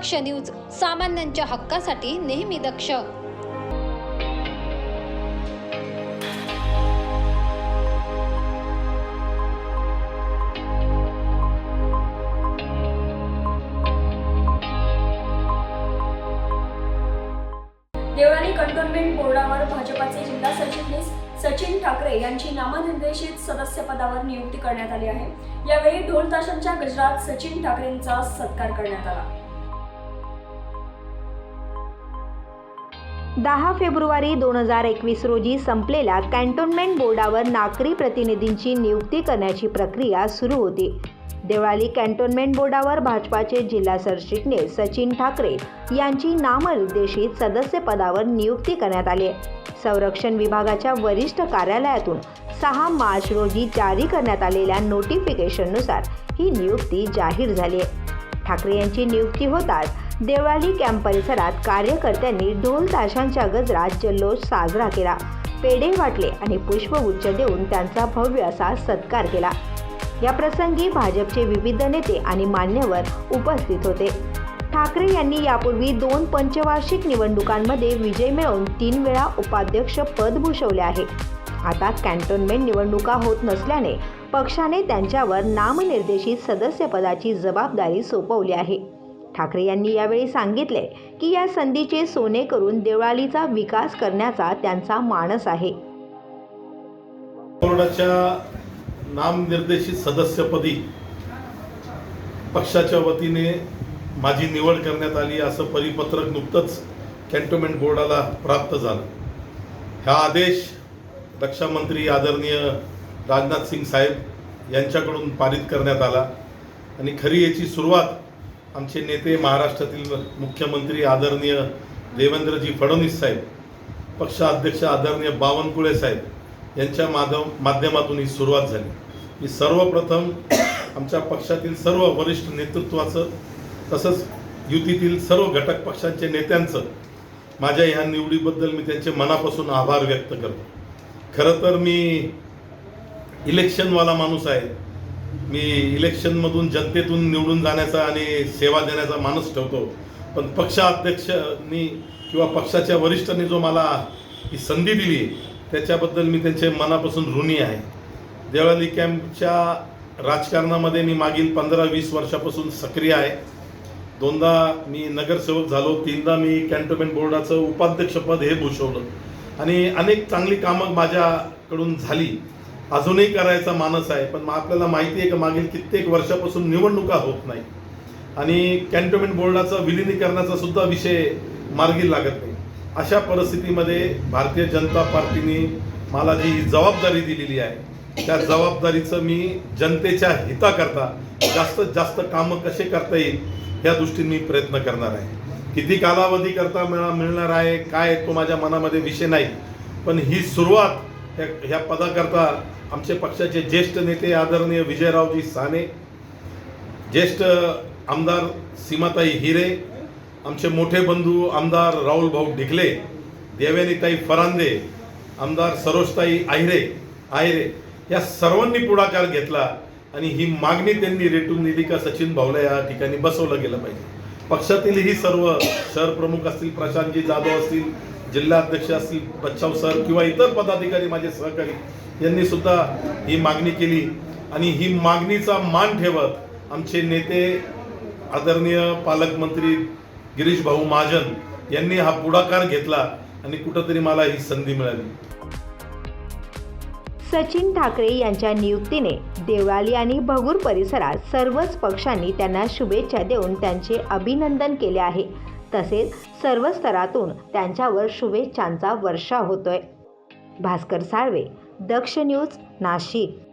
दक्ष news सामान्यांच्या हक्कासाठी नेहमी दक्ष. देवळाली कंटोनमेंट बोर्डावर भाजपाचे जिल्हा सरचिटणीस सचिन ठाकरे यांची नामनिर्देशित सदस्यपदावर नियुक्ती करण्यात आली आहे. यावेळी ढोल ताशांच्या गजरात सचिन ठाकरेंचा सत्कार करण्यात आला. दहा फेब्रुवारी दोन हजार एकवीस रोजी संपलेल्या कॅन्टोन्मेंट बोर्डावर नागरी प्रतिनिधींची नियुक्ती करण्याची प्रक्रिया सुरू होती. देवळाली कॅन्टोन्मेंट बोर्डावर भाजपाचे जिल्हा सरचिटणीस सचिन ठाकरे यांची नामनिर्देशित सदस्यपदावर नियुक्ती करण्यात आली. संरक्षण विभागाच्या वरिष्ठ कार्यालयातून सहा मार्च रोजी जारी करण्यात आलेल्या नोटिफिकेशननुसार ही नियुक्ती जाहीर झाली. आहे ठाकरे यांची नियुक्ती होताच देवळाली कॅम्प परिसरात कार्यकर्त्यांनी ढोल ताशांच्या गजरात जल्लोष साजरा केला. पेढे वाटले आणि पुष्पगुच्छ देऊन त्यांचा भव्य असा सत्कार केला. या प्रसंगी भाजपचे विविध नेते आणि मान्यवर उपस्थित होते. ठाकरे यांनी यापूर्वी दोन पंचवार्षिक निवडणुकांमध्ये विजय मिळवून तीन वेळा उपाध्यक्ष पद भूषवले आहे. आता कॅन्टोन्मेंट निवडणुका होत नसल्याने पक्षाने त्यांच्यावर नामनिर्देशित सदस्यपदाची जबाबदारी सोपवली आहे. ठाकरे यांनी यावेळी सांगितले की या संधीचे सोने करून देवळालीचा विकास करण्याचा त्यांचा मानस आहे. बोर्डाच्या नामनिर्देशित सदस्यपदी पक्षाच्या वतीने माझी निवड करण्यात आली असं परिपत्रक नुकतंच कॅन्टोन्मेंट बोर्डाला प्राप्त झालं. हा आदेश रक्षामंत्री आदरणीय राजनाथ सिंग साहेब यांच्याकडून पारित करण्यात आला आणि खरी याची सुरुवात आमचे नेते महाराष्ट्रातील मुख्यमंत्री आदरणीय देवेंद्रजी फडणवीस साहेब पक्षाध्यक्ष आदरणीय बावनकुळे साहेब यांच्या माध्यम माध्यमातून ही सुरुवात झाली. ही सर्वप्रथम आमच्या पक्षातील सर्व वरिष्ठ नेतृत्वाचं तसंच युतीतील सर्व घटक पक्षांच्या नेत्यांचं माझ्या ह्या निवडीबद्दल मी त्यांचे मनापासून आभार व्यक्त करतो. खरं तर मी इलेक्शनवाला माणूस आहे. मी इलेक्शनमधून जनतेतून निवडून जाण्याचा आणि सेवा देण्याचा माणूस ठेवतो. पण पक्षाध्यक्षांनी किंवा पक्षाच्या वरिष्ठांनी जो मला ही संधी दिली त्याच्याबद्दल मी त्यांचे मनापासून ऋणी आहे. देवळाली कॅम्पच्या राजकारणामध्ये मी मागील पंधरा वीस वर्षापासून सक्रिय आहे. दोनदा मी नगरसेवक झालो तीनदा मी कॅन्टोन्मेंट बोर्डाचं उपाध्यक्षपद हे भूषवलं. आणि अनेक चांगली कामं माझ्याकडून झाली. अजूनही करायचा मानस आहे पण मग आपल्याला माहिती आहे का मागील कित्येक वर्षापासून निवडणुका होत नाही आणि कॅन्टोन्मेंट बोर्डाचा विलिनीकरणाचा सुद्धा विषय मार्गी लागत नाही. अशा परिस्थितीमध्ये भारतीय जनता पार्टीने मला जी जबाबदारी दिलेली आहे. त्या जबाबदारीचं मी जनतेच्या हिताकरता जास्तीत जास्त कामं कसे करता येईल या दृष्टीने मी प्रयत्न करणार आहे. किती कालावधी करता मिळणार आहे काय तो माझ्या मनामध्ये विषय नाही. पण ही सुरुवात ह्या ह्या पदाकरता आमचे पक्षाचे ज्येष्ठ नेते आदरणीय विजयरावजी साने ज्येष्ठ आमदार सीमाताई हिरे आमचे मोठे बंधू आमदार राहुल भाऊ ढिकले देवेनीताई फरांदे आमदार सरोजताई आहिरे आहिरे या सर्वांनी पुढाकार घेतला आणि ही मागणी त्यांनी रेटून दिली का सचिन भाऊला या ठिकाणी बसवलं गेलं पाहिजे. पक्षातील ही सर्व शहर प्रमुख असतील प्रशांतजी जाधव असतील जिल्हाध्यक्ष असतील बच्चाव सर किंवा इतर पदाधिकारी माझे सहकारी यांनी सुद्धा ही मागणी केली. आणि ही मागणीचा मान ठेवत आमचे नेते आदरणीय पालकमंत्री गिरीश भाऊ महाजन यांनी हा पुढाकार घेतला आणि कुठंतरी मला ही संधी मिळाली. सचिन ठाकरे यांच्या नियुक्तीने देवळाली आणि भगूर परिसरात सर्वच पक्षांनी त्यांना शुभेच्छा देऊन त्यांचे अभिनंदन केले आहे. तसेच सर्व स्तरातून त्यांच्यावर शुभेच्छांचा वर्षाव होतोय. भास्कर साळवे दक्ष न्यूज नाशिक.